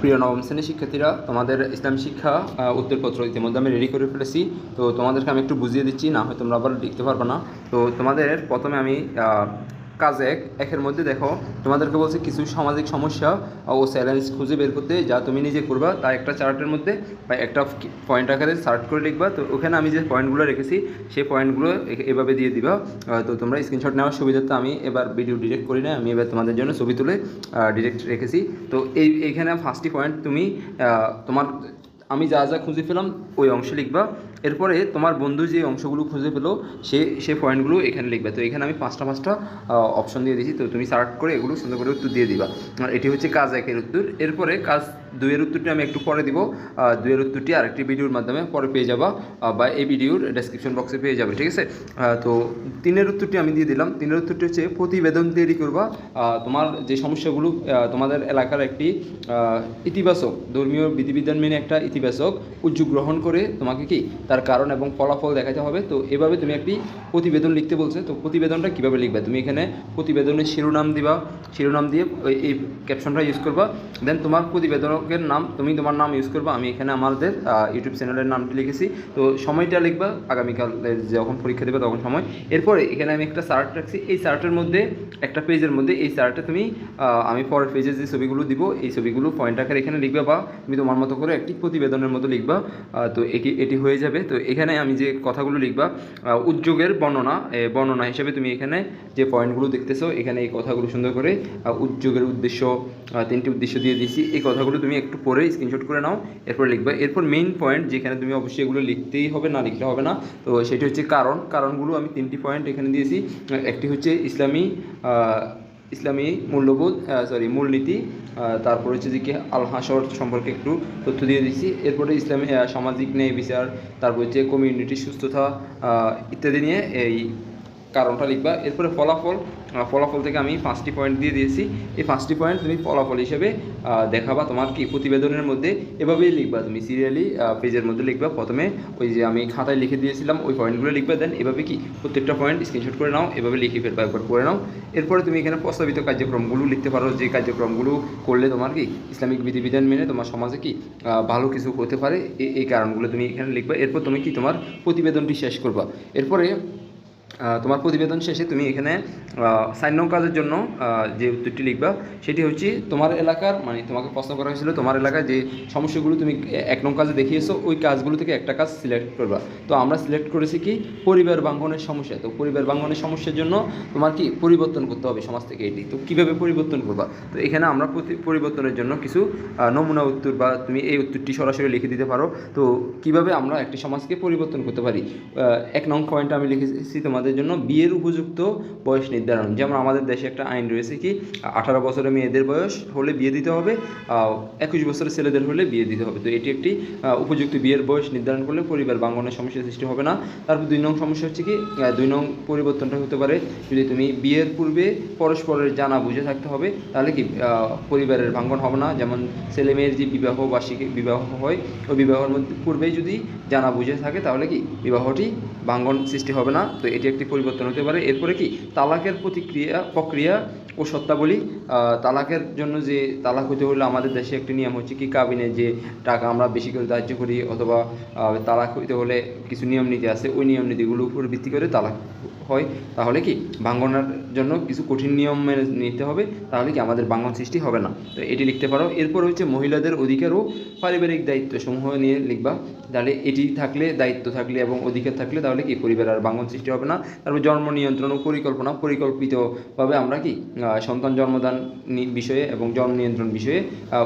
প্রিয় নবম শ্রেণির শিক্ষার্থীরা, তোমাদের ইসলাম শিক্ষা উত্তরপত্র ইতিমধ্যে আমি রেডি করে ফেলেছি। তো তোমাদেরকে আমি একটু বুঝিয়ে দিচ্ছি, না হয় তোমরা আবার লিখতে পারবে না। তো তোমাদের প্রথমে আমি কাজ এক, একের মধ্যে দেখো, তোমাদেরকে বলছে কিছু সামাজিক সমস্যা ও চ্যালেঞ্জ খুঁজে বের করতে, যা তুমি নিজে করবা। তা একটা চার্টের মধ্যে বা একটা পয়েন্ট আকারে সার্ট করে লিখবা। তো ওখানে আমি যে পয়েন্টগুলো রেখেছি, সেই পয়েন্টগুলো এভাবে দিয়ে দিবা। তো তোমরা স্ক্রিনশট নেওয়ার সুবিধার্থে আমি এবার ভিডিও ডিরেক্ট করি না, আমি এবার তোমাদের জন্য ছবি তুলে ডিরেক্ট রেখেছি। তো এই, এইখানে ফার্স্টটি পয়েন্ট তুমি তোমার আমি যা যা খুঁজে পেলাম, ওই অংশে লিখবা। এরপরে তোমার বন্ধু যে অংশগুলো খুঁজে পেল, সে সে পয়েন্টগুলো এখানে লিখবে। তো এখানে আমি পাঁচটা পাঁচটা অপশন দিয়ে দিয়েছি। তো তুমি সার্ট করে এগুলো সুন্দর করে উত্তর দিয়ে দিবা। এটি হচ্ছে কাজ একের উত্তর। এরপরে কাজ দুইয়ের উত্তরটি আমি একটু পরে দিব। আহ, দুইয়ের উত্তরটি আরেকটি ভিডিওর মাধ্যমে পরে পেয়ে যাবা বা এই ভিডিওর ডেসক্রিপশন বক্সে পেয়ে যাবে ঠিক আছে? তো তিনের উত্তরটি আমি দিয়ে দিলাম। তিনের উত্তরটি হচ্ছে প্রতিবেদন তৈরি করবা। তোমার যে সমস্যাগুলো তোমাদের এলাকার একটি ইতিবাচক ধর্মীয় বিধিবিধান মেনে একটা ইতিবাচক উদ্যোগ গ্রহণ করে তোমাকে কি তার কারণ এবং ফলাফল দেখাতে হবে। তো এভাবে তুমি একটি প্রতিবেদন লিখতে বলছে। তো প্রতিবেদনটা কীভাবে লিখবে? তুমি এখানে প্রতিবেদনের শিরোনাম দিবা। শিরোনাম দিয়ে এই ক্যাপশনটা ইউজ করবা। দেন তোমার প্রতিবেদকের নাম, তুমি তোমার নাম ইউজ করবা, আমি এখানে আমাদের ইউটিউব চ্যানেলের নামটি লিখেছি। তো সময়টা লিখবা, আগামীকাল যখন পরীক্ষা দেবে তখন সময়। এরপরে এখানে আমি একটা চার্ট রাখছি। এই চার্টের মধ্যে, একটা পেজের মধ্যে, এই চার্টে তুমি আমি পরের পেজে যে ছবিগুলো দিব, এই ছবিগুলো পয়েন্ট আকারে এখানে লিখবে বা তুমি তোমার মতো করে একটি প্রতিবেদনের মতো লিখবা। তো এটি এটি হয়ে যাবে। তো এখানে আমি যে কথাগুলো লিখবা উদ্যোগের বর্ণনা বর্ণনা হিসেবে তুমি এখানে যে পয়েন্টগুলো দেখতেছো, এখানে এই কথাগুলো সুন্দর করে উদ্যোগের উদ্দেশ্য তিনটি উদ্দেশ্য দিয়ে দিয়েছি। এই কথাগুলো তুমি একটু পরে স্ক্রিনশট করে নাও, এরপর লিখবে। এরপর মেইন পয়েন্ট যেখানে তুমি অবশ্যই এগুলো লিখতেই হবে, না লিখলে হবে না। তো সেটি হচ্ছে কারণ। কারণগুলো আমি তিনটি পয়েন্ট এখানে দিয়েছি। একটি হচ্ছে ইসলামী ইসলামী মূল্যবোধ সরি মূলনীতি তারপর হচ্ছে যে কি আল হাসর সম্পর্কে একটু তথ্য দিয়ে দিচ্ছি। এরপরে ইসলামী সামাজিক ন্যায় বিচার, তারপর হচ্ছে কমিউনিটি সুস্থতা ইত্যাদি নিয়ে এই কারণটা লিখবা। এরপরে ফলাফল ফলাফল থেকে আমি পাঁচটি পয়েন্ট দিয়ে দিয়েছি। এই পাঁচটি পয়েন্ট তুমি ফলাফল হিসেবে দেখাবা তোমার কি প্রতিবেদনের মধ্যে। এভাবেই লিখবা তুমি সিরিয়ালি পেজের মধ্যে লিখবা। প্রথমে ওই যে আমি খাতায় লিখে দিয়েছিলাম, ওই পয়েন্টগুলো লিখবা। দেন এভাবে কি প্রত্যেকটা পয়েন্ট স্ক্রিনশট করে নাও, এভাবে লিখে ফেলবা একবার করে নাও। এরপরে তুমি এখানে প্রস্তাবিত কার্যক্রমগুলো লিখতে পারো। যে কার্যক্রমগুলো করলে তোমার কি ইসলামিক বিধিবিধান মেনে তোমার সমাজে কি ভালো কিছু হতে পারে এই- কারণগুলো তুমি এখানে লিখবা। এরপর তুমি কি তোমার প্রতিবেদনটি শেষ করবা। এরপরে তোমার প্রতিবেদন শেষে তুমি এখানে সাইন নং কাজের জন্য যে উত্তরটি লিখবা, সেটি হচ্ছে তোমার এলাকার মানে তোমাকে প্রশ্ন করা হয়েছিল, তোমার এলাকায় যে সমস্যাগুলো তুমি এক নং কাজে দেখিয়েছো, ওই কাজগুলো থেকে একটা কাজ সিলেক্ট করবা। তো আমরা সিলেক্ট করেছি কি, পরিবার বাঙ্গনের সমস্যা। তো পরিবার বাঙ্গনের সমস্যার জন্য তোমার কি পরিবর্তন করতে হবে সমাজ থেকে এটি। তো কীভাবে পরিবর্তন করবা? তো এখানে আমরা পরিবর্তনের জন্য কিছু নমুনা উত্তর বা তুমি এই উত্তরটি সরাসরি লিখে দিতে পারো। তো কীভাবে আমরা একটি সমাজকে পরিবর্তন করতে পারি? এক নং পয়েন্ট আমি লিখেছি তোমাদের জন্য বিয়ের উপযুক্ত বয়স নির্ধারণ। যেমন আমাদের দেশে একটা আইন রয়েছে কি, আঠারো বছরের মেয়েদের বয়স হলে বিয়ে দিতে হবে একুশ বছরের ছেলেদের হলে বিয়ে দিতে হবে। তো এটি একটি উপযুক্ত বিয়ের বয়স নির্ধারণ করলে পরিবার বাঙ্গনের সমস্যার সৃষ্টি হবে না। তারপর দুই নং সমস্যা হচ্ছে কি দুই নং পরিবর্তনটা হতে পারে। যদি তুমি বিয়ের পূর্বে পরস্পরের জানা বুঝে থাকতে হবে, তাহলে কি পরিবারের ভাঙ্গন হবে না। যেমন ছেলে মেয়ের যে বিবাহ বার্ষিকী, বিবাহ হয়, ওই বিবাহের মধ্যে পূর্বেই যদি জানা বুঝে থাকে, তাহলে কি, বিবাহটি ভাঙ্গন সৃষ্টি হবে না। তো এটি একটি পরিবর্তন হতে পারে। এরপরে কি? তালাকের প্রতিক্রিয়া, প্রক্রিয়া ও সত্তাবলী তালাকের জন্য যে তালাক হতে হলে আমাদের দেশে একটি নিয়ম হচ্ছে কি? কাবিনে যে টাকা আমরা বেশি করে ধার্য করি অথবা তালাক হইতে হলে কিছু নিয়ম নীতি আছে, ওই নিয়ম নীতিগুলোর উপর ভিত্তি করে তালাক হয়। তাহলে কি? ভাঙ্গনের জন্য কিছু কঠিন নিয়ম মেনে নিতে হবে, তাহলে কি আমাদের ভাঙ্গন সৃষ্টি হবে না? তো এটি লিখতে পারো। এরপর হচ্ছে মহিলাদের অধিকার ও পারিবারিক দায়িত্ব সমূহ নিয়ে লিখবা। তাহলে এটি থাকলে, দায়িত্ব থাকলে এবং অধিকার থাকলে তাহলে কি? পরিবার আর ভাঙ্গন সৃষ্টি হবে না। তারপর জন্ম নিয়ন্ত্রণ ও পরিকল্পনা, পরিকল্পিতভাবে আমরা কি সন্তান জন্মদান বিষয়ে এবং জন্ম নিয়ন্ত্রণ বিষয়ে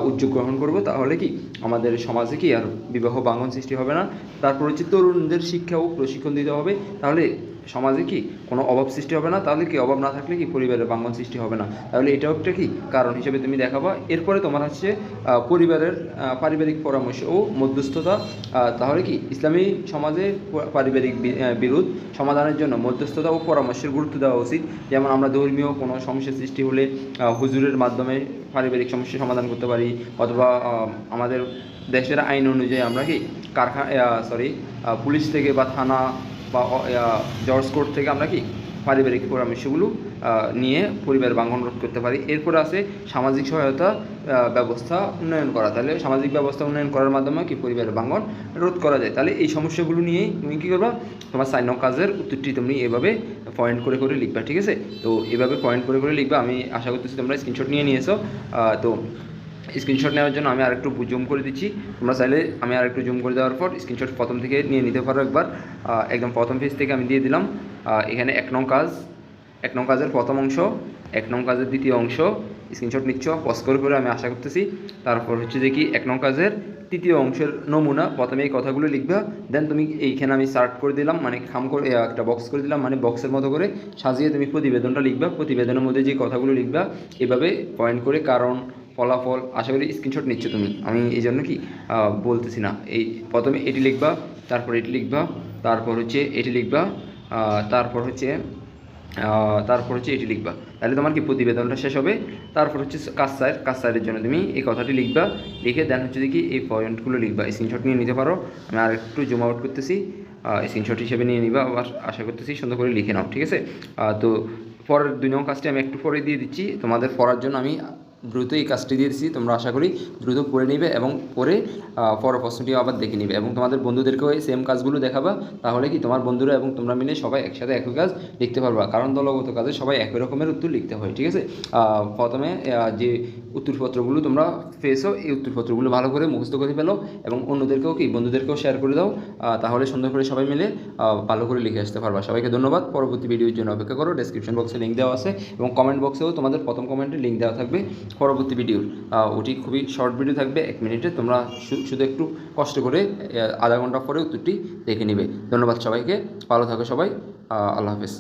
উদ্যোগ গ্রহণ করব। তাহলে কি, আমাদের সমাজে কি আর বিবাহ বাঙন সৃষ্টি হবে না? তারপর হচ্ছে তরুণদের শিক্ষা ও প্রশিক্ষণ দিতে হবে। তাহলে সমাজে কি কোনো অভাব সৃষ্টি হবে না? তাহলে কি অভাব না থাকলে কি পরিবারের বাঙ্গন সৃষ্টি হবে না? তাহলে এটাও একটা কি কারণ হিসেবে তুমি দেখাবা? এরপরে তোমার হচ্ছে পরিবারের পারিবারিক পরামর্শ ও মধ্যস্থতা তাহলে কি ইসলামী সমাজে পারিবারিক বিরোধ সমাধানের জন্য মধ্যস্থতা ও পরামর্শের গুরুত্ব দেওয়া উচিত। যেমন আমরা ধর্মীয় কোনো সমস্যা সৃষ্টি হলে হুজুরের মাধ্যমে পারিবারিক সমস্যা সমাধান করতে পারি অথবা আমাদের দেশের আইন অনুযায়ী আমরা কি কারখানা সরি পুলিশ থেকে বা থানা বা জর্জ কোর্ট থেকে আমরা কি পারিবারিক পরামর্শগুলো নিয়ে পরিবার বাঙ্গন রোধ করতে পারি। এরপরে আছে সামাজিক সহায়তা ব্যবস্থা উন্নয়ন করা। তাহলে সামাজিক ব্যবস্থা উন্নয়ন করার মাধ্যমে কি পরিবারের বাঙ্গন রোধ করা যায়? তাহলে এই সমস্যাগুলো নিয়েই তুমি কী করবা? তোমার সাইন কাজের উত্তরটি তুমি এভাবে পয়েন্ট করে করে লিখবা, ঠিক আছে? তো এভাবে পয়েন্ট করে করে লিখবা, আমি আশা করতেছি তোমরা স্ক্রিনশট নিয়ে নিয়েছো। তো স্ক্রিনশট নেওয়ার জন্য আমি আরেকটু জুম করে দিচ্ছি। তোমরা চাইলে আমি আর একটু জুম করে দেওয়ার পর স্ক্রিনশট প্রথম থেকে নিয়ে নিতে পারো একবার। একদম প্রথম পেজ থেকে আমি দিয়ে দিলাম। এখানে এক নং কাজ, এক নং কাজের প্রথম অংশ, এক নং কাজের দ্বিতীয় অংশ। স্ক্রিনশট নিচ্ছ পজ করে করে আমি আশা করতেছি। তারপর হচ্ছে যে কি, এক নং কাজের তৃতীয় অংশের নমুনা, প্রথমে এই কথাগুলো লিখবা। দেন তুমি এইখানে আমি সার্ট করে দিলাম মানে খাম করে একটা বক্স করে দিলাম মানে বক্সের মতো করে সাজিয়ে তুমি প্রতিবেদনটা লিখবা। প্রতিবেদনের মধ্যে যে কথাগুলো লিখবা, এভাবে পয়েন্ট করে কারণ ফলাফল, আশা করি স্ক্রিনশট নিচ্ছ তুমি। আমি এই জন্য কি বলতেছি না। এই প্রথমে এটি লিখবা, তারপর এটি লিখবা, তারপর হচ্ছে এটি লিখবা তারপর হচ্ছে তারপর হচ্ছে এটি লিখবা। তাহলে তোমার কি প্রতিবেদনটা শেষ হবে? তারপর হচ্ছে কাজ সাইড কাজ সাইডের জন্য তুমি এই কথাটি লিখবা, লিখে দেন হচ্ছে কি এই পয়েন্টগুলো লিখবা। স্ক্রিনশট নিয়ে নিতে পারো। আমি আর একটু জুম আউট করতেছি স্ক্রিনশট হিসেবে নিয়ে নিবা, আবার আশা করতেছি সুন্দর করে লিখে নাও, ঠিক আছে? তো পরের দুই নং কাজটি আমি একটু পরে দিয়ে দিচ্ছি। তোমাদের পড়ার জন্য আমি দ্রুত এই কাজটি দিয়ে দিচ্ছি তোমরা আশা করি দ্রুত পড়ে নিবে এবং পরে পর প্রশ্নটিও আবার দেখে নিবে এবং তোমাদের বন্ধুদেরকেও এই সেম কাজগুলো দেখাবা। তাহলে কি তোমার বন্ধুরা এবং তোমরা মিলে সবাই একসাথে একই কাজ লিখতে পারবা। কারণ দলগত কাজে সবাই একই রকমের উত্তর লিখতে হয়, ঠিক আছে? প্রথমে যে উত্তরপত্রগুলো তোমরা পেয়েছ, এই উত্তরপত্রগুলো ভালো করে মুখস্থ করে ফেলো এবং অন্যদেরকেও কি, বন্ধুদেরকেও শেয়ার করে দাও। তাহলে সুন্দর করে সবাই মিলে ভালো করে লিখে আসতে পারবা। সবাইকে ধন্যবাদ। পরবর্তী ভিডিওর জন্য অপেক্ষা করো। ডেসক্রিপশন বক্সে লিঙ্ক দেওয়া আছে এবং কমেন্ট বক্সেও তোমাদের প্রথম কমেন্টে লিঙ্ক দেওয়া থাকবে। পরবর্তী ভিডিওর ওটি খুবই শর্ট ভিডিও থাকবে, এক মিনিটে তোমরা শুধু একটু কষ্ট করে আধা ঘণ্টা পরে উত্তরটি দেখে নিবে। ধন্যবাদ সবাইকে, ভালো থাকো সবাই আল্লাহ হাফেজ।